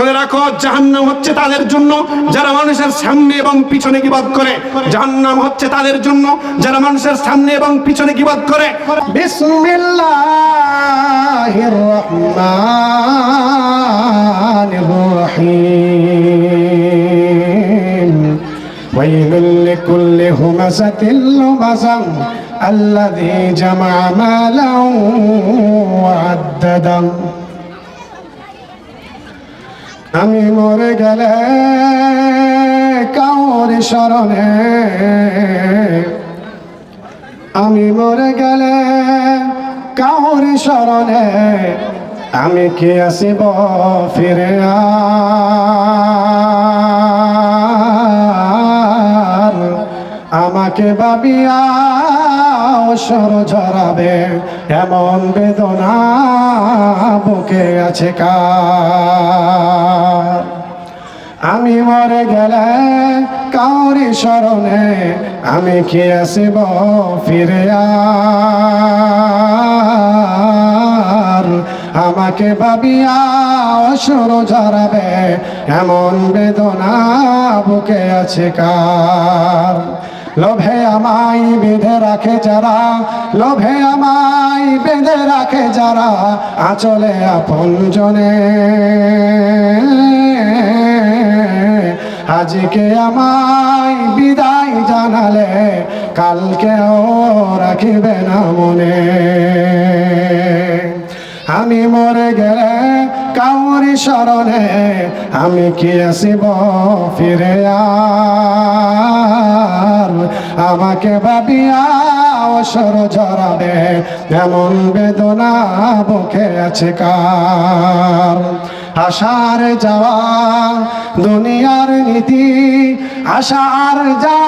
শুনে রাখো জাহান্নাম হচ্ছে তাদের জন্য যারা মানুষের সামনে এবং পিছনে গিবাদ করে জাহান্নাম হচ্ছে তাদের জন্য যারা মানুষের সামনে এবং পিছনে গিবাদ করে বিসমিল্লাহির রহমানির রহিম ويل لكل همزة لمزة الذي جمع مالا وعددا আমি মরে গেলে কাউর স্মরণে। আমি মরে গেলে কাউর স্মরণে। আমি কি আসিব ফিরে আমাকে ভাবিয়া অসর ঝরাবে, এমন বেদনা বুকে আছে কার? আমি মরে গেলে কাউরি স্মরণে আমি কি আসিব ফিরে আমাকে ভাবিয়া অসুর ঝরাবে, এমন বেদনা বুকে আছে কার? লোভে আমায় বেঁধে রাখে যারা, লোভে আমায় বেঁধে রাখে যারা, আচলে আপন জনে। আজকে আমায় বিদায় জানালে কালকেও রাখিবে না মনে। আমি মরে গেলে কাউরি স্মরণে আমি কি আসিব ফিরে আর? আমাকে ভাবিয়া অসর ঝরাবে এমন বেদনা বুকে আছে কার? আশার যাওয়া দুনিয়ার নীতি, আশার যা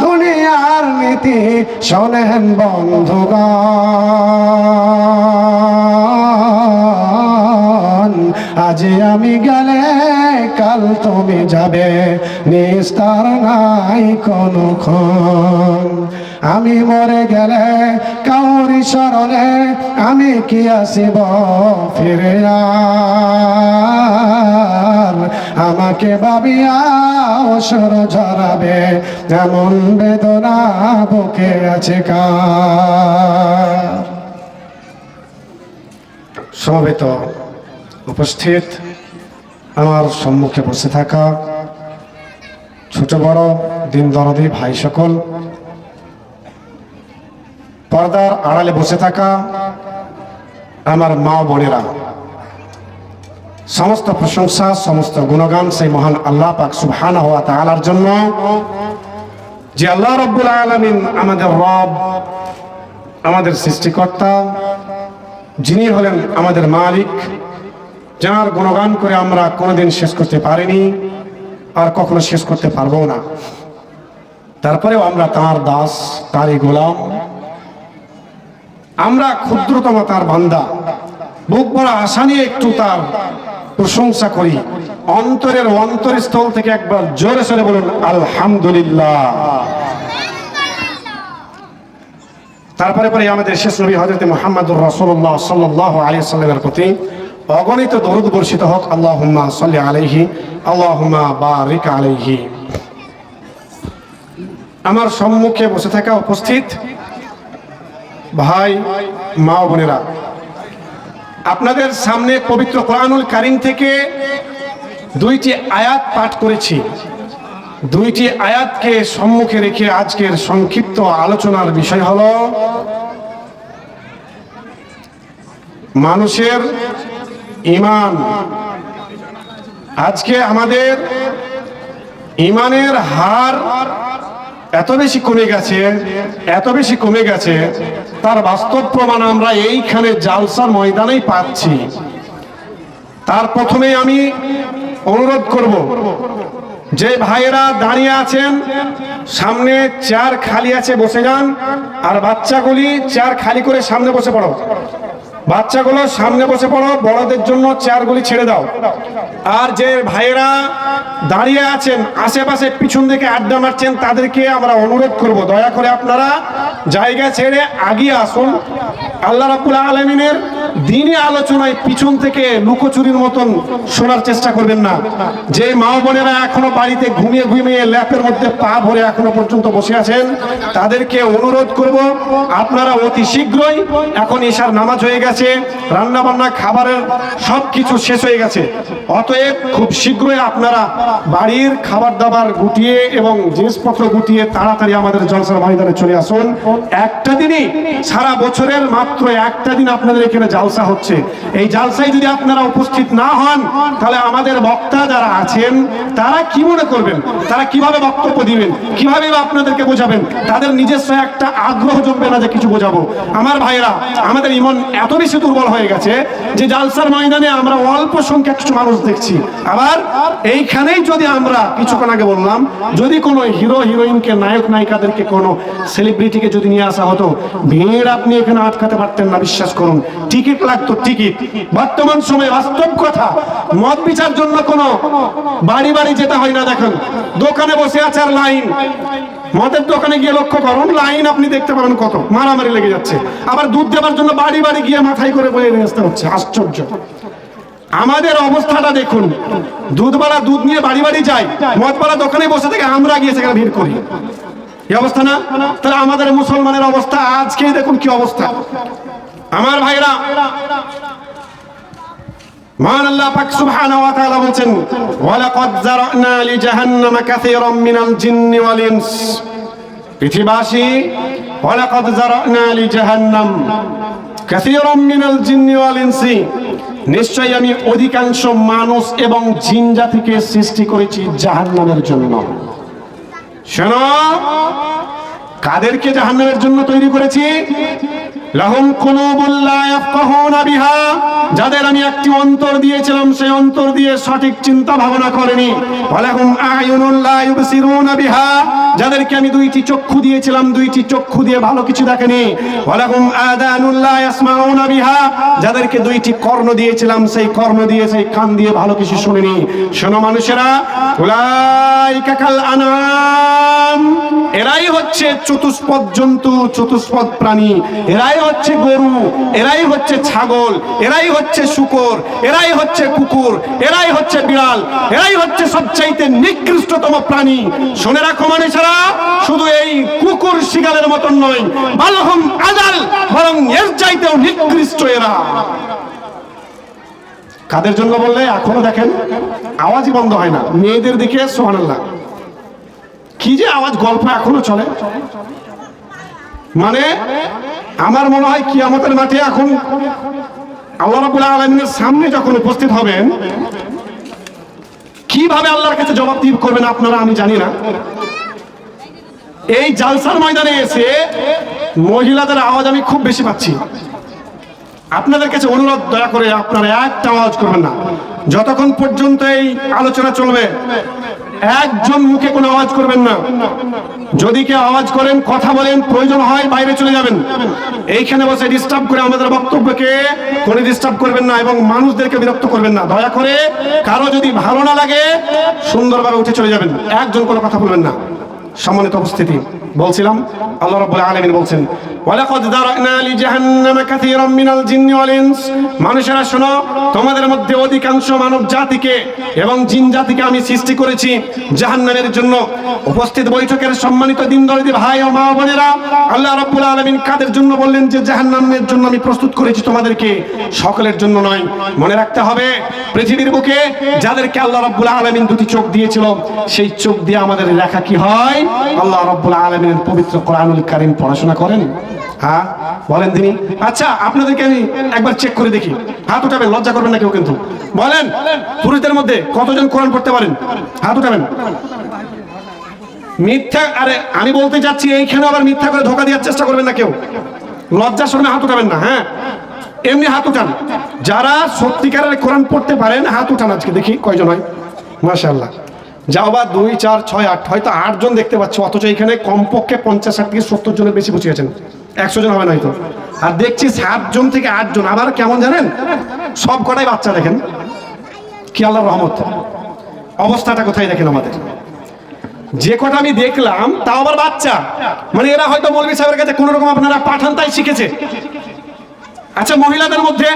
দুনিয়ার নীতি, শোনেন বন্ধুগণ। আজ আমি গেলে কাল তুমি যাবে নিস্তার নাই কোনো আমি মরে গেলে কাউরি স্মরণে আমি কি আসিব ফিরে আমাকে ভাবিয়া অসর ঝরাবে, এমন বেদনা বুকে আছে কার? সমবেত। উপস্থিত আমার সম্মুখে বসে থাকা ছোট বড় দিন দরদি ভাই সকল, পর্দার আড়ালে বসে থাকা আমার মা বোনেরা, সমস্ত প্রশংসা, সমস্ত গুণগান সেই মহান আল্লাহ পাক সুবহান হওয়া তাআলার জন্য যে আল্লাহ রব্বুল আলামিন আমাদের রব, আমাদের সৃষ্টিকর্তা, যিনি হলেন আমাদের মালিক যার গুণগান করে আমরা কোনোদিন শেষ করতে পারিনি, আর কখনো শেষ করতে পারব না। তারপরেও আমরা তার দাস, তারই গোলাম। আমরা ক্ষুদ্রতম তার বান্দা। বুক বড় আশা নিয়ে একটু তার প্রশংসা করি। অন্তরের অন্তরস্থল থেকে একবার জোরে সরে বলুন, আলহামদুলিল্লাহ। তারপরে পরে আমাদের শেষ নবী হজরত মোহাম্মদুর রসুল্লাহ সাল্লাহ আলী সাল্লামের প্রতি অগণিত দরুদ বর্ষিত হোক আল্লাহ সাল্লি আলাইহি আল্লাহ বারিক আলাইহি। আমার সম্মুখে বসে থাকা উপস্থিত ভাই, মা বোনেরা, আপনাদের সামনে পবিত্র কোরআনুল কারিম থেকে দুইটি আয়াত পাঠ করেছি। দুইটি আয়াতকে সম্মুখে রেখে আজকের সংক্ষিপ্ত আলোচনার বিষয় হল, মানুষের ইমান। আজকে আমাদের ইমানের হার এত বেশি কমে গেছে, এত বেশি কমে গেছে, তার বাস্তব প্রমাণ আমরা এইখানে জালসার ময়দানেই পাচ্ছি। তার প্রথমে আমি অনুরোধ করব, যে ভাইয়েরা দাঁড়িয়ে আছেন, সামনে চেয়ার খালি আছে, বসে যান, আর বাচ্চাগুলি চেয়ার খালি করে সামনে বসে পড়ো। বাচ্চাগুলো সামনে বসে পড়ো, বড়দের জন্য চেয়ারগুলি ছেড়ে দাও। আর যে ভাইয়েরা দাঁড়িয়ে আছেন, আশেপাশে পিছন দিকে আড্ডা মারছেন, তাদেরকে আমরা অনুরোধ করব, দয়া করে আপনারা জায়গা ছেড়ে আগিয়ে আসুন। আল্লাহ রাবুল আলমিনের দিনে আলোচনায় পিছন থেকে লুকোচুরির মতন শোনার চেষ্টা করবেন না। যে মা বোনেরা এখনও বাড়িতে ঘুমিয়ে ঘুমিয়ে ল্যাপের মধ্যে পা ভরে এখনও পর্যন্ত বসে আছেন, তাদেরকে অনুরোধ করব, আপনারা অতি শীঘ্রই এখন ঈশার নামাজ হয়ে গেছে রান্না বান্না খাবারের সব কিছু শেষ হয়ে গেছে। অতএব খুব শীঘ্রই আপনারা বাড়ির খাবার দাবার গুটিয়ে এবং জিনিসপত্র গুটিয়ে তাড়াতাড়ি আমাদের জলসার ময়দানে চলে আসুন। একটা দিনই সারা বছরের মাত্র একটা দিন আপনাদের এখানে জালসা হচ্ছে। এই জালসায় যদি আপনারা উপস্থিত না হন, তাহলে আমাদের বক্তা যারা আছেন, তারা কি মনে করবেন? তারা কীভাবে বক্তব্য দিবেন? কীভাবে আপনাদেরকে বোঝাবেন? তাদের নিজস্ব একটা আগ্রহ জমবে না যে কিছু বোঝাবো। আমার ভাইরা আমাদের ইমন এত বেশি দুর্বল হয়ে গেছে যে জালসার ময়দানে আমরা অল্প সংখ্যক কিছু মানুষ দেখছি। আবার এইখানেই যদি আমরা কিছুক্ষণ আগে বললাম, যদি কোনো হিরো, হিরোইনকে, নায়ক, নায়িকাদেরকে কোনো সেলিব্রিটিকে যদি নিয়ে আসা হতো, ভিড় আপনি এখানে আটকাতে পারতেন না, বিশ্বাস করুন। টিকিট লাগতো, টিকিট। বর্তমান সময়ে বাস্তব কথা, মদ বিচার জন্য কোনো বাড়ি বাড়ি যেতে হয় না, দেখুন। দোকানে বসে আছে আর লাইন। মদের দোকানে গিয়ে লক্ষ্য করুন, লাইন আপনি দেখতে পাবেন কত। মারামারি লেগে যাচ্ছে। আবার দুধ দেওয়ার জন্য বাড়ি বাড়ি গিয়ে মাথায় করে বয়ে নিয়ে আসতে হচ্ছে। আশ্চর্য। আমাদের অবস্থাটা দেখুন। দুধওয়ালা দুধ নিয়ে বাড়ি বাড়ি যায়, মদওয়ালা দোকানে বসে থেকে আমরা গিয়ে সেখানে ভিড় করি। এই অবস্থা না? তাহলে আমাদের মুসলমানের অবস্থা আজকে দেখুন কি অবস্থা। আমার ভাইরা মহান আল্লাহ পাক সুবহানাহু ওয়া তাআলা বলেন ওয়ালাকাদ যারানা লিজাহান্নামা কাসীরাম মিনাল জিন্নি ওয়াল ইনস। পৃথিবীবাসী, ওয়ালাকাদ যারানা লিজাহান্নাম কাসীরাম মিনাল জিন্নি ওয়াল ইনসি। নিশ্চয়ই আমি অধিকাংশ মানুষ এবং জিন জাতিকে সৃষ্টি করেছি জাহান্নামের জন্য। শোনো কাদেরকে জাহান্নামের জন্য তৈরি করেছি? লাহুম কুলুবুল ইয়াফকাহুনা বিহা। যাদের আমি একটি অন্তর দিয়েছিলাম, সেই অন্তর দিয়ে সঠিক চিন্তা ভাবনা করেনি। ওয়ালাহুম আয়ুনুল লা ইউবসিরুনা বিহা। যাদেরকে আমি দুইটি চক্ষু দিয়েছিলাম, দুইটি চক্ষু দিয়ে ভালো কিছু দেখেনি। ওয়ালাহুম আদানুল লা ইয়াসমাউনা বিহা। যাদেরকে দুইটি কর্ণ দিয়েছিলাম, সেই কর্ণ দিয়ে, সেই কান দিয়ে ভালো কিছু শুনেনি। শোনো মানুষেরা, উলাইকা কাল আনাম। এরাই হচ্ছে চতুষ্পদ জন্তু, চতুষ্পদ প্রাণী। এরাই হচ্ছে গরু, এরাই হচ্ছে ছাগল, এরাই হচ্ছে শুকর, এরাই হচ্ছে কুকুর, এরাই হচ্ছে বিড়াল, এরাই হচ্ছে সবচাইতে নিকৃষ্টতম প্রাণী। শুনে রাখো মানুষেরা, শুধু এই কুকুর শিকারের মতন নয়, বালহম আজাল, বরং এর চাইতেও নিকৃষ্ট এরা। কাদের জন্য বললে? এখনও দেখেন, আওয়াজই বন্ধ হয় না। মেয়েদের দিকে সোহানাল্লাহ কি যে আওয়াজ গল্প এখনও চলে? মানে আমার মনে হয় কি আমাদের মাঠে এখন আল্লাহ আলমিনের সামনে যখন উপস্থিত হবেন, কীভাবে আল্লাহর কাছে জবাব দিব করবেন আপনারা আমি জানি না। এই জালসার ময়দানে এসে মহিলাদের আওয়াজ আমি খুব বেশি পাচ্ছি। আপনাদের কাছে অনুরোধ দয়া করে আপনারা একটা আওয়াজ করবেন না। যতক্ষণ পর্যন্ত এই আলোচনা চলবে একজন মুখে কোনো আওয়াজ করবেন না। যদি কেউ আওয়াজ করেন, কথা বলেন, প্রয়োজন হয় বাইরে চলে যাবেন। এইখানে বসে ডিস্টার্ব করে আমাদের বক্তব্যকে কোনো ডিস্টার্ব করবেন না এবং মানুষদেরকে বিরক্ত করবেন না। দয়া করে কারও যদি ভালো না লাগে, সুন্দরভাবে উঠে চলে যাবেন। একজন কোনো কথা বলবেন না। সম্মানিত উপস্থিতি। বলছিলাম, আল্লাহ রাব্বুল আলামিন বলছেন, ওয়ালাকাদ দারানা লিজাহান্নামা কাসীরাম মিনাল জিন্নি ওয়াল ইনস। মানুষেরা, শোনো, তোমাদের মধ্যে অধিকাংশ মানব জাতিকে এবং জিন জাতিকে আমি সৃষ্টি করেছি জাহান্নামের জন্য। উপস্থিত বৈঠকের সম্মানিত দিনদর্দি ভাই ও মা বোনেরা, আল্লাহ রাব্বুল আলামিন কাদের জন্য বললেন যে, জাহান্নামের জন্য আমি প্রস্তুত করেছি তোমাদেরকে, সকলের জন্য নয়। মনে রাখতে হবে, পৃথিবীর বুকে যাদেরকে আল্লাহ রাব্বুল আলামিন দুটি চোখ দিয়েছিল, সেই চোখ দিয়ে আমাদের লেখা কি হয়? আল্লাহ রাব্বুল আলামিনের পবিত্র কোরআনুল কারীম পড়াশোনা করেন? হ্যাঁ? বলেন তিনি। আচ্ছা আপনাদেরকে আমি একবার চেক করে দেখি। হাত উঠাবেন, লজ্জা করবেন না কেউ কিন্তু। বলেন, পুরুষদের মধ্যে কতজন কোরআন পড়তে পারেন? হাত উঠাবেন। মিথ্যা, আরে, আমি বলতে যাচ্ছি এইখানে আবার মিথ্যা করে ধোকা দেওয়ার চেষ্টা করবেন না কেউ। লজ্জা শরমে হাত উঠাবেন না হ্যাঁ? এমনি হাত উঠান। যারা সত্যিকারের কোরআন পড়তে পারেন, হাত উঠান আজকে। দেখি কয়জন হয়। মাশাআল্লাহ। যাও বা দুই, চার, ছয়, আট, হয়তো আটজন দেখতে পাচ্ছ, অথচ এখানে কমপক্ষে পঞ্চাশ ষাট থেকে সত্তর জনের বেশি বসে আছেন। একশো জন হবে না হয়তো। আর দেখছি সাতজন থেকে আটজন আবার কেমন জানেন? সব কটাই বাচ্চা দেখেন। কি আল্লাহ রহমত। অবস্থাটা কোথায় দেখেন আমাদের? যে কটা আমি দেখলাম, তাও আবার বাচ্চা। মানে এরা হয়তো মৌলভী সাহেবের কাছে কোনো রকম আপনারা পাঠান, তাই শিখেছে। আচ্ছা মহিলাদের মধ্যে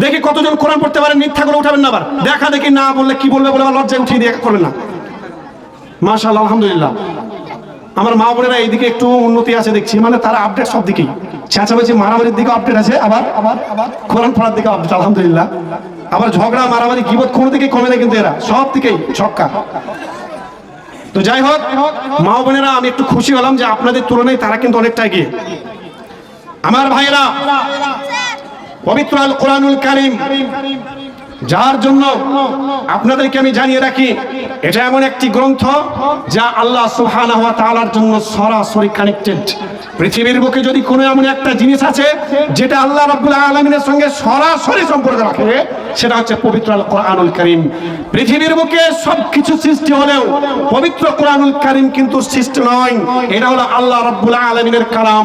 দেখি কতজন কোরআন পড়তে পারেন মিথ্যা করে উঠাবেন না আবার। দেখা দেখি না বললে কি বলবে বলে আবার লজ্জায় উঠিয়ে দিয়ে করবেন না। মাশাআল্লাহ, আলহামদুলিল্লাহ। আমার মা বোনেরা এইদিকে একটু উন্নতি আছে দেখছি মানে তারা আপডেট সব দিকেই। চেঁচামেচি মারামারির দিকে আপডেট আছে, আবার আবার আবার কোরআন পড়ার দিকে আপডেট আলহামদুলিল্লাহ। আবার ঝগড়া, মারামারি, গিবত কোনো দিকে কমে না কিন্তু এরা, সব দিকেই ছক্কা। তো যাই হোক, মা বোনেরা, আমি একটু খুশি হলাম যে আপনাদের তুলনায় তারা কিন্তু অনেকটা এগিয়ে। আমার ভাইয়েরা, পবিত্র আল কোরআনুল কারিম যার জন্য আপনাদেরকে আমি জানিয়ে রাখি, এটা এমন একটি গ্রন্থ যা আল্লাহ সুবহানাহু জন্য সরাসরি কানেক্টেড পৃথিবীর বুকে যদি কোনো এমন একটা জিনিস আছে যেটা আল্লাহ রাব্বুল আলামিনের সঙ্গে সরাসরি সম্পর্ক রাখে, সেটা হচ্ছে পবিত্র কোরআনুল কারীম। পৃথিবীর বুকে সবকিছু সৃষ্টি হলেও পবিত্র কোরআনুল কারীম কিন্তু সৃষ্টি নয়। এটা হলো আল্লাহ রাব্বুল আলামিনের কালাম।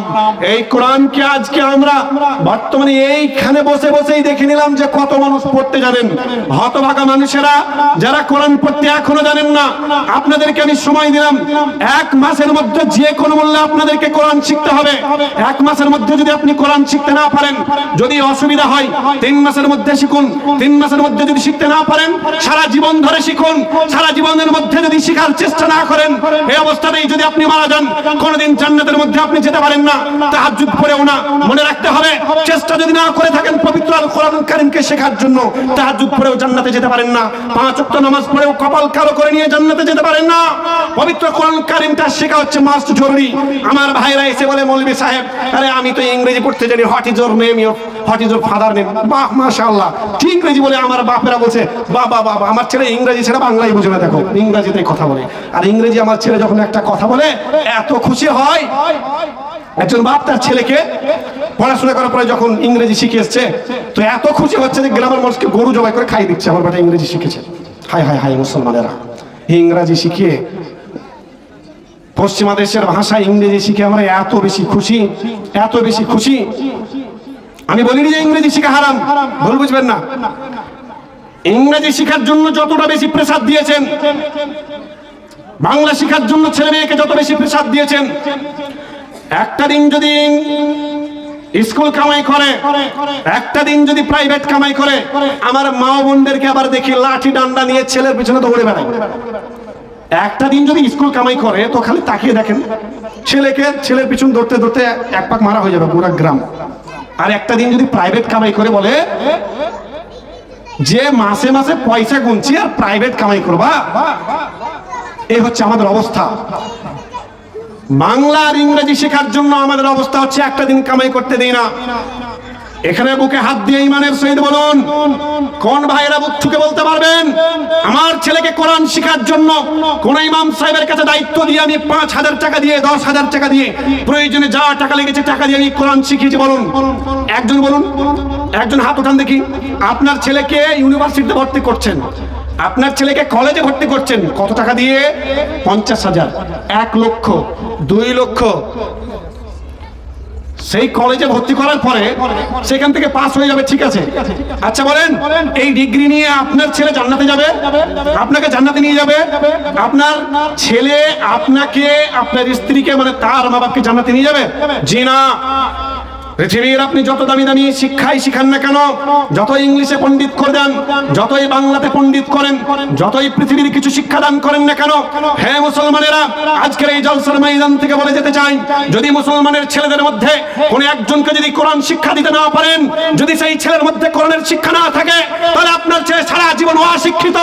এই কোরআনকে আজকে আমরা বর্তমানে এইখানে বসে বসেই দেখে নিলাম যে কত মানুষ পড়তে জানেন হতভাগা মানুষেরা যারা কোরআন পড়তে এখনও জানেন না, আপনাদেরকে আমি সময় দিলাম। এক মাসের মধ্যে যে কোনো মূল্যে আপনাদেরকে কোরআন শিখতে হবে। এক মাসের মধ্যে যদি আপনি কোরআন শিখতে না পারেন, যদি অসুবিধা হয়, তিন মাসের মধ্যে শিখুন, তিন মাসের মধ্যে যদি শিখতে না পারেন, সারা জীবন ধরে শিখুন, সারা জীবনের মধ্যে যদি শিখার চেষ্টা না করেন এই অবস্থাতেই যদি আপনি মারা যান, কোনোদিন জান্নাতের মধ্যে আপনি যেতে পারেন না, তাহাজ্জুদ পড়েও না। মনে রাখতে হবে, চেষ্টা যদি না করে থাকেন পবিত্র আল কোরআন কারীমকে শেখার জন্য তাহাজ্জুদ পড়েও জান্নাতে যেতে পারেন না। পাঁচ ওয়াক্ত নামাজ পড়েও কপাল কালো করে নিয়ে জান্নাতে যেতে পারেন না। পবিত্র কোরআন কারীমটা শেখা হচ্ছে মাস্ট জরুরি। আমার ভাইরা এসে বলে মৌলভী সাহেব, আরে আমি তো ইংরেজি পড়তে জানি, what is your name your what is your father name? বাহ, মাশাআল্লাহ। ঠিক ইংরেজি বলে আমার বাপেরা বলছে? বাবা বাবা আমার ছেলে ইংরেজি ছাড়া বাংলাই বুঝে না, দেখো। ইংরেজিতে কথা বলে। আর ইংরেজি আমার ছেলে যখন একটা কথা বলে, এত খুশি হয়। একজন বাপ তার ছেলেকে পড়াশোনা করার পরে যখন ইংরেজি শিখে এসছে, তো এত খুশি হচ্ছে যে গ্রামের মানুষকে গরু জবাই করে খাই দিচ্ছে, আমার বেটা ইংরেজি শিখেছে। হাই হাই হাই মুসলমানেরা। ইংরাজি শিখিয়ে পশ্চিমা দেশের ভাষা ইংরেজি শিখে আমরা এত বেশি খুশি, এত বেশি খুশি। আমি বলিনি যে ইংরেজি শিখা হারাম, ভুল বুঝবেন না। ইংরেজি শিখার জন্য যতটা বেশি প্রেসার দিয়েছেন, বাংলা শিখার জন্য ছেলে মেয়েকে যত বেশি প্রেসার দিয়েছেন, একটা দিন যদি স্কুল কামাই করে। একটা দিন যদি প্রাইভেট কামাই করে, আমার মা বোনদেরকে আবার দেখি লাঠি ডান্ডা নিয়ে ছেলের পিছনে দৌড়ে বেড়ায়। একটা দিন যদি স্কুল কামাই করে, তো খালি তাকিয়ে দেখেন, ছেলেকে ছেলের পিছন ধরতে ধরতে এক পাক মারা হয়ে যাবে পুরা গ্রাম। আর একটা দিন যদি প্রাইভেট কামাই করে বলে, যে মাসে মাসে পয়সা গুনছি আর প্রাইভেট কামাই করবা এই হচ্ছে আমাদের অবস্থা। বাংলা আর ইংরেজি শেখার জন্য আমাদের অবস্থা হচ্ছে একটা দিন কামাই করতে দিই না। এখানে বুকে হাত দিয়ে ইমানের সহিত বলুন, কোন ভাইরা বুক ঠুকে বলতে পারবেন? আমার ছেলেকে কোরআন শেখার জন্য কোন ইমাম সাহেবের কাছে দায়িত্ব দিয়ে আমি পাঁচ হাজার টাকা দিয়ে, দশ হাজার টাকা দিয়ে, প্রয়োজনে যা টাকা লেগেছে টাকা দিয়ে আমি কোরআন শিখিয়েছি, বলুন। একজন বলুন, একজন হাত উঠান দেখি। আপনার ছেলেকে ইউনিভার্সিটিতে ভর্তি করছেন। আপনার ছেলেকে কলেজে ভর্তি করছেন। কত টাকা দিয়ে? পঞ্চাশ হাজার। এক লক্ষ, দুই লক্ষ। সেই কলেজে ভর্তি করার পরে সেখান থেকে পাস হয়ে যাবে, ঠিক আছে? আচ্ছা বলেন, এই ডিগ্রি নিয়ে আপনার ছেলে জান্নাতে যাবে? আপনাকে জান্নাতে নিয়ে যাবে? আপনার ছেলে আপনাকে, আপনার স্ত্রীকে মানে তার মা বাপকে জান্নাতে নিয়ে যাবে? জি না। পৃথিবীর আপনি যত দামি দামি শিক্ষাই শিখান না কেন, যতই ইংলিশে পণ্ডিত করে দেন, যতই বাংলাতে পণ্ডিত করেন, যতই পৃথিবীর কিছু শিক্ষা দান করেন না কেন হ্যাঁ মুসলমানেরা, আজকের এই জলসার ময়দান থেকে বলে যেতে চাই, যদি মুসলমানের ছেলেদের মধ্যে কোন একজনকে যদি কোরআন শিক্ষা দিতে না পারেন, যদি সেই ছেলের মধ্যে কোরআনের শিক্ষা না থাকে, তাহলে আপনার ছেলে সারা জীবন অশিক্ষিত,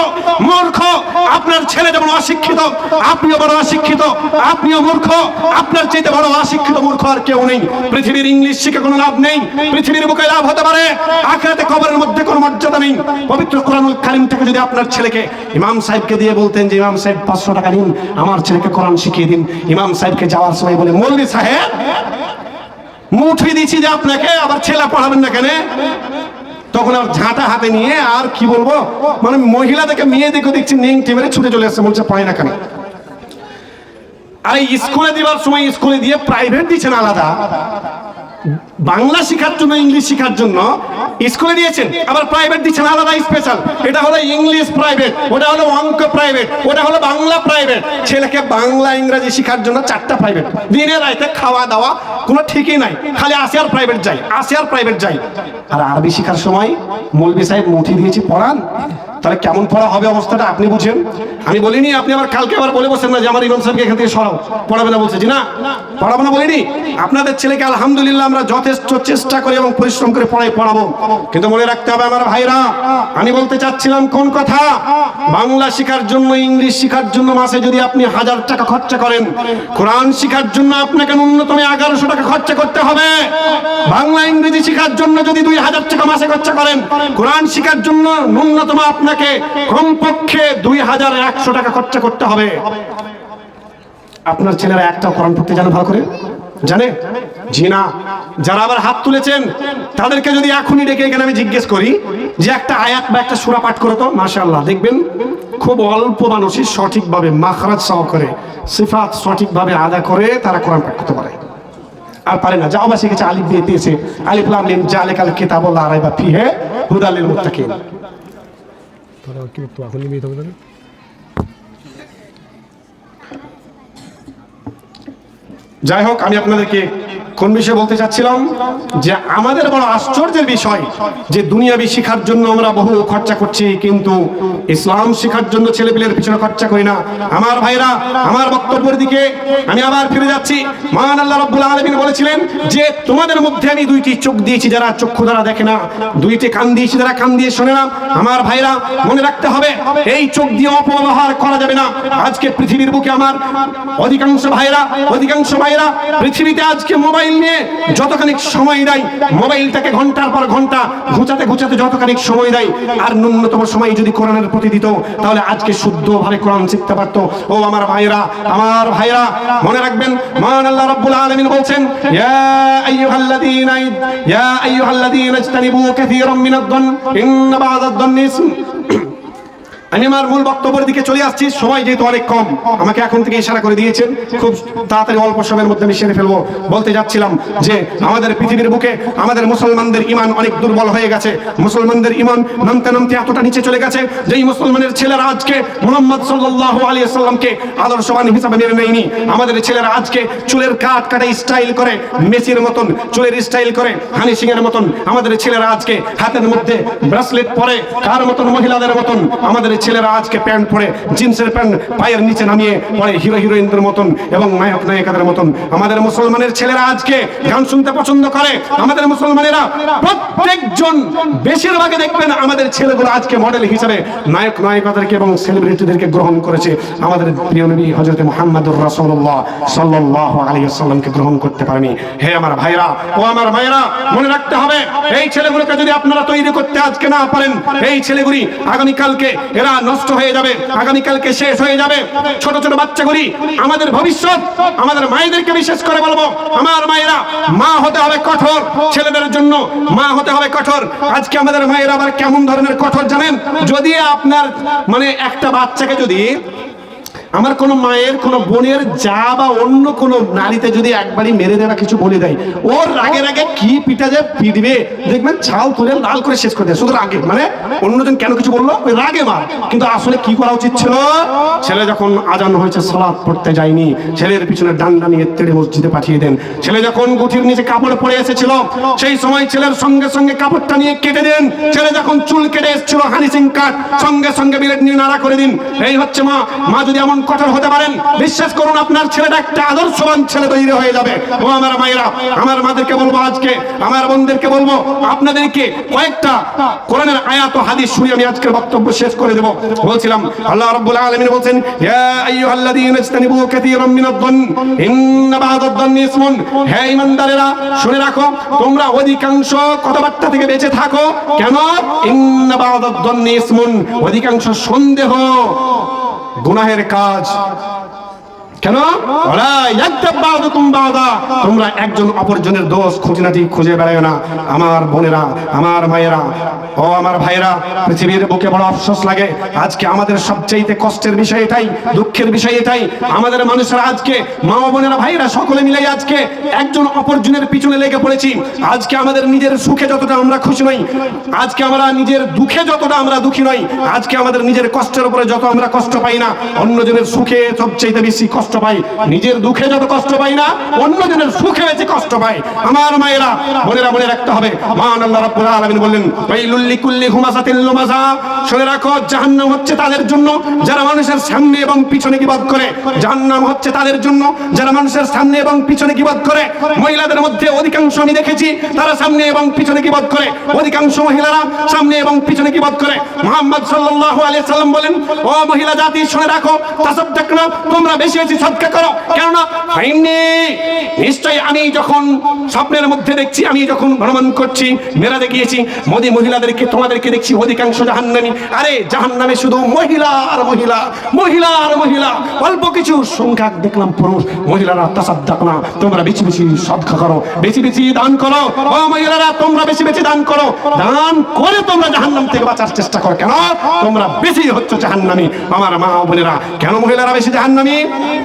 মূর্খ। আপনার ছেলে যেমন অশিক্ষিত, আপনিও বড় অশিক্ষিত, আপনিও মূর্খ। আপনার চাইতে বড় অশিক্ষিত মূর্খ আর কেউ নেই। পৃথিবীর ইংলিশ শিখে কোনো লাভ নেই। পৃথিবীর বুকে লাভ হতে পারে। আখেরাতে কবরের মধ্যে কোনো মর্যাদা নেই। পবিত্র কোরআনুল কারিম থেকে যদি আপনার ছেলেকে ইমাম সাহেবকে দিয়ে বলতেন যে, ইমাম সাহেব, পাঁচশো টাকা নিন আমার ছেলেকে কোরআন শিখিয়ে দিন। ইমাম সাহেবকে যাওয়ার সময় বলে, মৌলভী সাহেব, মুঠি দিচ্ছি যে আপনাকে, আবার ছেলে পড়াবেন না কেন? তখন আর ঝাঁটা হাতে নিয়ে আর কি বলব মানে মহিলা থেকে মেয়ে দেখে দেখছি নেং টেবিলে ছুটে চলে আসছে, বলছে পায় না কেন? আর স্কুলে দিবার সময় স্কুলে দিয়ে প্রাইভেট দিচ্ছেন আলাদা। বাংলা শেখার জন্য, ইংলিশ শেখার জন্য স্কুলে দিয়েছেন। আবার প্রাইভেট দিচ্ছেন, আলাদা স্পেশাল এটা হলো ইংলিশ প্রাইভেট ওটা হলো অঙ্ক প্রাইভেট ওটা হলো বাংলা প্রাইভেট ছেলেকে বাংলা, ইংরেজি শেখার জন্য চারটা প্রাইভেট দিনে রাইতে খাওয়া দাওয়া, কোনো ঠিকই নাই। খালি আসিয়ার প্রাইভেট যাই, আসিয়ার প্রাইভেট যাই। আর আরবি শেখার সময় মৌলবি সাহেব মুঠি দিয়েছি, পড়ান। তাহলে কেমন পড়া হবে অবস্থাটা আপনি বুঝেন। আমি বলিনি, আপনি আবার কালকে আবার বলে বসেন না যে আমার ইমাম সাহেবকে এখান থেকে সরাও। পড়াবে না বলছে। জি না, পড়াবো না বলিনি। আপনাদের ছেলেকে আলহামদুলিল্লাহ আমরা যথেষ্ট চেষ্টা করি এবং পরিশ্রম করে পড়াই পড়াবো। কিন্তু মনে রাখতে হবে আমার ভাইরা, আমি বলতে চাচ্ছিলাম কোন কথা? বাংলা শেখার জন্য, ইংলিশ শেখার জন্য মাসে যদি আপনি হাজার টাকা খরচা করেন, কোরআন শেখার জন্য আপনাকে ন্যূনতম এগারোশো টাকা খরচা করতে হবে। বাংলা, ইংরেজি শেখার জন্য যদি দুই হাজার টাকা মাসে খরচা করেন, কোরআন শেখার জন্য ন্যূনতম আপনাকে কমপক্ষে দুই হাজার একশো টাকা খরচা করতে হবে। আপনার ছেলেরা একটা কোরআন পড়তে জানে ভালো করে? জানে? জি না যারা আবার হাত তুলেছেন, তাদেরকে যদি এখনই ডেকে এখানে আমি জিজ্ঞেস করি যে একটা আয়াত বা একটা সুরা পাঠ করো তো, মাশাআল্লাহ, দেখবেন খুব অল্প মানুষই সঠিকভাবে মাখরাজ সহকারে সিফাত সঠিকভাবে আদা করে তারা কোরআন পাঠ করতে পারে। আর পারে না, যাও বা শিখেছে, আলিফ দিয়ে দিয়েছে, আলিফ, লাম, লিম জালিকাল কিতাবুল্লাহ, রাইবা, ফিহে হুদালিল মুত্তাকিন। তোরা কি তো এখন নিবি তবে তাহলে যাই হোক আমি আপনাদেরকে কোন বিষয়ে বলতে চাচ্ছিলাম? যে আমাদের বড় আশ্চর্যের বিষয় যে দুনিয়াবি শিখার জন্য আমরা বহু খরচা করছি, কিন্তু ইসলাম শিখার জন্য ছেলেপিলের পিছনে খরচা করি না। আমার ভাইরা, আমার বক্তব্যের দিকে আমি আবার ফিরে যাচ্ছি। মহান আল্লাহ রব্বুল আলমিন বলেছিলেন যে, তোমাদের মধ্যে আমি দুইটি চোখ দিয়েছি যারা চক্ষু দ্বারা দেখে না, দুইটি কান দিয়েছি যারা কান দিয়ে শোনে না। আমার ভাইরা, মনে রাখতে হবে, এই চোখ দিয়ে অপব্যবহার করা যাবে না। আজকে পৃথিবীর বুকে আমার অধিকাংশ ভাইরা অধিকাংশ ভাইরা পৃথিবীতে আজকে মোবাইল নিয়ে যতখানি সময় দেয়, মোবাইলটাকে ঘণ্টার পর ঘণ্টা ঘুচাতে ঘুচাতে যতখানি সময় দেয়, আর ন্যূনতম সময় যদি কোরআনের প্রতি দিত, তাহলে আজকে শুদ্ধভাবে কোরআন শিখতে পারতো। ও আমার ভাইরা আমার ভাইরা মনে রাখবেন মহান আল্লাহ রাব্বুল আলামিন বলছেন, ইয়া আইয়ুহাল্লাযীনা ইয়া আইয়ুহাল্লাযীনা ইজতানিবু কাসীরাম মিনাদ-দন ইন্না বা'দাদ-দন্নি ইসম। আমি আমার মূল বক্তব্যের দিকে চলে আসছি। সময় যেহেতু অনেক কম, আমাকে এখন থেকে ইশারা করে দিয়েছেন। খুব তাড়াতাড়ি অল্প সময়ের মধ্যে আমি সেরে ফেলব। বলতে যাচ্ছিলাম যে, আমাদের পৃথিবীর বুকে আমাদের মুসলমানদের ইমান অনেক দুর্বল হয়ে গেছে। মুসলমানদের ইমান নামতে নামতে এতটা নিচে চলে গেছে যে মুসলমানের ছেলেরা আজকে মোহাম্মদ সাল্লাল্লাহু আলাইহি সাল্লামকে আদর্শবান হিসাবে মেনে নেয়নি। আমাদের ছেলেরা আজকে চুলের কাট কাটে স্টাইল করে, মেসির মতন চুলের স্টাইল করে, হানি সিং এর মতন। আমাদের ছেলেরা আজকে হাতের মধ্যে ব্রেসলেট পরে, কার মতন মহিলাদের মতন আমাদের ছেলেরা আজকে প্যান্ট পরে জিন্সের প্যান্ট পায়ের নিচে নামিয়ে পরে হিরো হিরোইনদের মতন এবং নায়ক নায়িকাদের মতন। আমাদের মুসলমানের ছেলেরা আজকে গান শুনতে পছন্দ করে। আমাদের মুসলমানেরা প্রত্যেকজন বেশিরভাগে দেখবেন আমাদের ছেলেগুলো আজকে মডেল হিসাবে নায়ক নায়িকাদেরকে এবং সেলিব্রিটিদেরকে গ্রহণ করেছে। আমাদের প্রিয় নবী হজরত মোহাম্মদুর রাসূলুল্লাহ সাল্লাল্লাহু আলাইহি ওয়াসাল্লামকে গ্রহণ করতে পারেনি। হে আমার ভাইরা, ও আমার ভাইরা মনে রাখতে হবে, এই ছেলেগুলোকে যদি আপনারা তৈরি করতে আজকে না পারেন, এই ছেলেগুলি আগামী কালকে এরা নষ্ট হয়ে যাবে আগামী কালকে শেষ হয়ে যাবে। ছোট ছোট বাচ্চাগুলি, আমাদের ভবিষ্যৎ, আমাদের মায়েদেরকে বিশেষ করে বলব, আমার মায়েরা, মা হতে হবে কঠোর, ছেলেদের জন্য মা হতে হবে কঠোর। আজকে আমাদের মায়েরা আবার কেমন ধরনের কঠোর জানেন? যদি আপনার মানে একটা বাচ্চাকে যদি আমার কোনো মায়ের, কোনো বোনের যা বা অন্য কোনো নারীতে যদি একবারই মেরে দেওয়া কিছু বলে দেয়, ওর রাগে রাগে কি পিঠা যে পিটবে? দেখবেন ছাল তুলে লাল করে শেষ করে দেয়, শুধু রাগে। মানে অন্যজন কেন কিছু বলল? ওই রাগে মার কিন্তু আসলে কি করা উচিত ছিল? ছেলে যখন আজান হয়েছে সালাদ পড়তে যায়নি, ছেলের পিছনে ডান্ডা নিয়ে তেড়ে মসজিদে পাঠিয়ে দেন। ছেলে যখন গুঠির নিচে কাপড় পরে এসেছিল, সেই সময় ছেলের সঙ্গে সঙ্গে কাপড়টা নিয়ে কেটে দেন। ছেলে যখন চুল কেটে এসেছিল হানি সিং কাট, সঙ্গে সঙ্গে বিলেট নিয়ে নাড়া করে দিন। এই হচ্ছে মা। মা যদি এমন কঠোর হতে পারেন। বিশ্বাস করুন, আপনার ছেলেটা একটা আদর্শবান ছেলে তৈরি হয়ে যাবে। ও আমার মায়েরা, আমার মাদেরকে বলব আজকে, আমার বোনদেরকে বলব, আপনাদেরকে কয়েকটা কোরআনের আয়াত হাদিস শুনে আমি আজকের বক্তব্য শেষ করে দেব। বলছিলাম, আল্লাহ রাব্বুল আলামিন বলছেন, ইয়া আইয়ুহাল্লাযীনা ইজতানিবু কাসীরাম মিনাদ-দন ইন্না বা'দাদ-দন্নি ইসমুন। হে ঈমানদারেরা, শুনে রাখো, তোমরা অধিকাংশ কথাবার্তা থেকে বেঁচে থাকো। কেন? ইন্না বা'দাদ-দন্নি ইসমুন। অধিকাংশ সন্দেহ। গুনাহের কাজ কেন? তোমরা একজন অপরজনের দোষ খুঁটিনাটি খুঁজে বেড়ায় না। আমার বোনেরা, আমার মায়েরা ও আমার ভাইরা পৃথিবীর বুকে বড় আফসোস লাগে। আজকে আমাদের সবচেয়ে কষ্টের বিষয় এটাই, দুঃখের বিষয় এটাই। আমাদের মানুষেরা আজকে, মা বোনেরা ভাইরা সকলে মিলে আজকে একজন অপরজনের পিছনে লেগে পড়েছি। আজকে আমাদের নিজের সুখে যতটা আমরা খুশি নই, আজকে আমরা নিজের দুঃখে যতটা আমরা দুঃখী নই, আজকে আমাদের নিজের কষ্টের উপরে যত আমরা কষ্ট পাই না, অন্যজনের সুখে সবচেয়ে বেশি কষ্ট পাই, নিজের দুঃখে যত কষ্ট পাই না, অন্যজনের সুখে বেশি কষ্ট পাই। আমার মায়েরা, বোনেরা মনে রাখতে হবে। মহান আল্লাহ রাব্বুল আলামিন বললেন, ওয়াইলুল লিকুল্লি হুমাযাতিল লুমাযা শুনে রাখো, জাহান্নাম হচ্ছে তাদের জন্য, যারা মানুষের সামনে এবং পিছনে গিবত করে। জাহান্নাম হচ্ছে তাদের জন্য, যারা মানুষের সামনে এবং পিছনে গিবত করে। মহিলাদের মধ্যে অধিকাংশ আমি দেখেছি, তারা সামনে এবং পিছনে গিবত করে। অধিকাংশ মহিলারা সামনে এবং পিছনে গিবত করে। মুহাম্মদ সাল্লাল্লাহু আলাইহি সাল্লাম বলেন, ও মহিলা জাতি, শুনে রাখো, তাসাদ্দাকনা, তোমরা বেশি বেশি সদকা করো। কেননা ফাইন্নি, নিশ্চয়ই আমি যখন স্বপ্নের মধ্যে দেখছি, আমি যখন ভ্রমণ করছি মেরাজে গিয়েছি, মোদি মহিলাদেরকে, তোমাদেরকে দেখছি, অধিকাংশ জাহান্নামী। আরে, জাহান্নামে শুধু মহিলা আর মহিলা মহিলা আর মহিলা, অল্প কিছু সংখ্যা দেখলাম পুরুষ। মহিলারা তাসাদ্দাক না, তোমরা বেশি বেশি সদকা করো, বেশি বেশি দান করো। ও মহিলারা, তোমরা বেশি বেশি দান করো। দান করে তোমরা জাহান্নাম থেকে বাঁচার চেষ্টা করো। কেন? তোমরা বেশি হচ্ছে জাহান্নামী। আমার মা বোনেরা, কেন মহিলারা বেশি জাহান্নামী?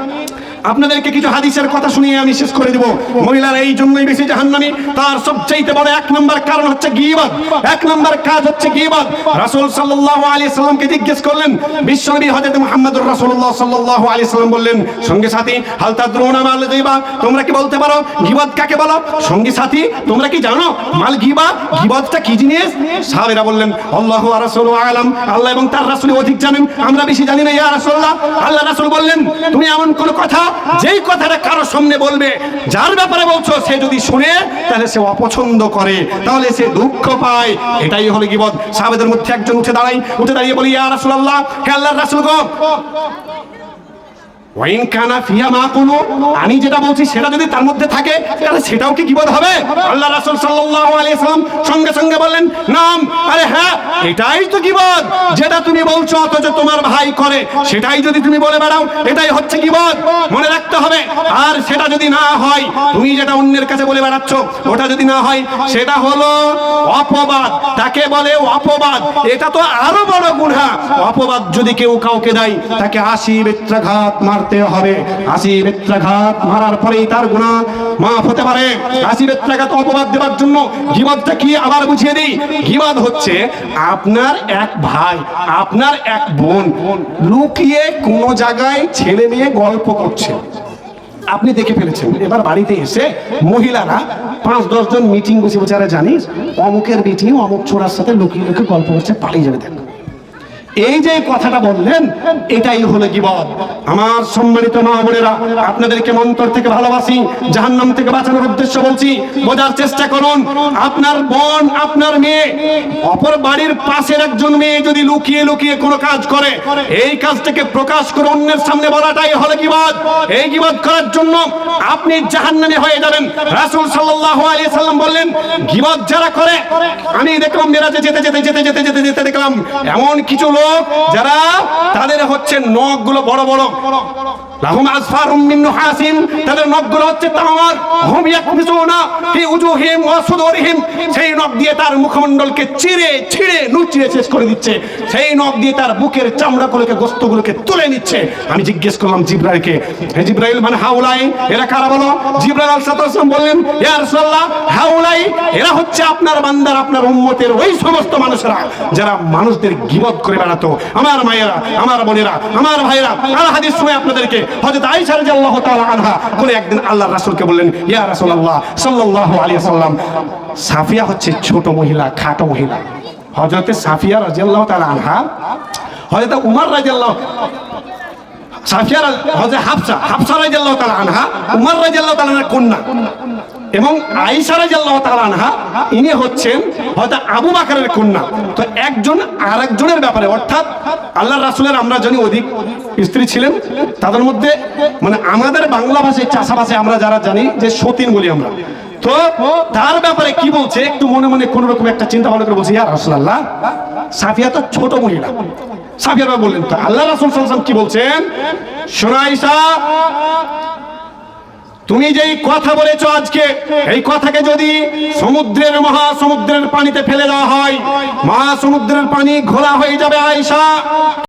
money. আপনাদেরকে কিছু হাদিসের কথা শুনিয়ে আমি শেষ করে দিব। মহিলারা এই জন্যই বেশি জাহান্নামী। তার সবচাইতে বড় এক নম্বর কারণ হচ্ছে গীবত। এক নম্বর কাজ হচ্ছে গীবত। রাসূল সাল্লাল্লাহু আলাইহি সাল্লামকে জিজ্ঞেস করলেন, বিশ্বনবী হযরত মুহাম্মদুর রাসূলুল্লাহ সাল্লাল্লাহু আলাইহি সাল্লাম বললেন, সঙ্গে সাথী, হাল তাদরুনা মাল গীবা? তোমরা কি বলতে পারো, গীবত কাকে বলো? সঙ্গী সাথী, তোমরা কি জানো, মাল গীবা, গীবতটা কি জিনিস? সাহাবীরা বললেন, আল্লাহু ওয়া রাসূলু আলাম। আল্লাহ এবং তার রাসূল অধিক জানেন, আমরা বেশি জানি না, ইয়া রাসূলুল্লাহ। আল্লাহ রাসূল বললেন, তুমি এমন কোন কথা যেই কথাটা কারও সামনে বলবে, যার ব্যাপারে বলছো সে যদি শুনে, তাহলে সে অপছন্দ করে। তাহলে সে দুঃখ পায়। এটাই হলো গীবত। সাহাবেদের মধ্যে একজন উঠে দাঁড়াই উঠে দাঁড়িয়ে বলি, ইয়া রাসূলুল্লাহ, হে আল্লাহর রাসূল গো! আমি যেটা বলছি সেটা যদি তার মধ্যে থাকে, তাহলে সেটাও কি বিপদ হবে? আল্লাহ সাল্লাম সঙ্গে সঙ্গে বললেন, নাম। আরে হ্যাঁ এটাই তো বিপদ যেটা তুমি বলছো, অথচ তোমার ভাই করে, সেটাই যদি তুমি বলে বেড়াও, এটাই হচ্ছে বিপদ মনে রাখতে হবে, আর সেটা যদি না হয়, তুমি যেটা অন্যের কাছে বলে বেড়াচ্ছ, ওটা যদি না হয়, সেটা হলো অপবাদ। তাকে বলে অপবাদ। এটা তো আরও বড় গুণা অপবাদ যদি কেউ কাউকে দেয়, তাকে আশি বেত্রাঘাত মারতে হবে। আশি বেত্রাঘাত মারার পরেই তার গুণা মাফ হতে পারে। আশি বেত্রাঘাত অপবাদ দেওয়ার জন্য গিবাদটা কি আবার বুঝিয়ে দিই? গিবাদ হচ্ছে আপনার এক ভাই, আপনার এক বোন। লুকিয়ে কোনো জায়গায় ছেলে মেয়ে গল্প করছে। আপনি দেখে ফেলেছেন। এবার বাড়িতে এসে মহিলারা পাঁচ, দশ জন মিটিং বসে বসে জানিস, অমুকের মিটিং, অমুক ছোড়ার সাথে লুকিয়ে লুকিয়ে গল্প করছে, পালিয়ে যাবে দেখ। এই যে কথাটা বললেন, এটাই হলো গিবদ আমার সম্মানিত মা বোনেরা, আপনাদেরকে মন্তর থেকে ভালোবাসি, জাহান্নাম থেকে বাঁচানোর উদ্দেশ্য বলছি, বোঝার চেষ্টা করুন, আপনার বোন, আপনার মেয়ে, অপর বাড়ির পাশের একজন মেয়ে যদি লুকিয়ে লুকিয়ে কোনো কাজ করে, এই কাজটাকে প্রকাশ করে অন্যের সামনে বলাটাই হলো গিবদ এই গিবদ করার জন্য আপনি জাহান্নামে হয়ে যাবেন। রাসূল সাল্লাল্লাহু আলাইহি সাল্লাম বললেন গিবদ যারা করে, আমি দেখলাম মেরাজে যেতে যেতে যেতে যেতে যেতে যেতে দেখলাম, এমন কিছু লোক যারা তাদের হচ্ছে বড় বড়। আমি জিজ্ঞেস করলাম জিব্রাইলকে জিব্রাইল মানে হাউলাই এরা কারা বলো? জিব্রাইল বললেন হাউলাই এরা হচ্ছে আপনার বান্দার, আপনার উম্মতের ওই সমস্ত মানুষরা, যারা মানুষদের গিবত করে বেড়াতো আমার মায়েরা, আমার বোনেরা, আমার ভাইরা আর হাদিস সময় আপনাদেরকে হযরত আয়েশা রাদিয়াল্লাহু তাআলা আনহা করে একদিন আল্লাহর রাসূলকে বললেন, ইয়া রাসূলুল্লাহ সাল্লাল্লাহু আলাইহি সাল্লাম সাফিয়া হচ্ছে ছোট মহিলা, খাটো মহিলা। হযরতে সাফিয়া রাদিয়াল্লাহু তাআলা আনহা, হযরত উমর রাদিয়াল্লাহু, সাফিয়া হযরত হাফসা হাফসা রাদিয়াল্লাহু তাআলা আনহা, উমর রাদিয়াল্লাহু তাআলা আনহার কন্যা। এবং তাআলা আনহা, ইনি হচ্ছেন হয়তো আবু বাকারের কন্যা। তো একজন আরেকজনের ব্যাপারে, অর্থাৎ আল্লাহ রাসুলের আমরা জানি অধিক স্ত্রী ছিলেন, তাদের মধ্যে মানে আমাদের বাংলা ভাষায় চাষা ভাষায় আমরা যারা জানি যে সতীন বলি আমরা। তো তার ব্যাপারে কি বলছে? একটু মনে মনে কোন রকম একটা চিন্তা ভালো করে বলছে, ইয়া রাসূলুল্লাহ, সাফিয়া তো ছোট মহিলা। সাফিয়া বললেন, তো আল্লাহ রাসুল কি বলছেন? আয়েশা তুমি যেই কথা বলেছ আজকে, এই কথাকে যদি সমুদ্রের মহাসমুদ্রের পানিতে ফেলে দেওয়া হয়, মহাসমুদ্রের পানি ঘোলা হয়ে যাবে আয়েশা।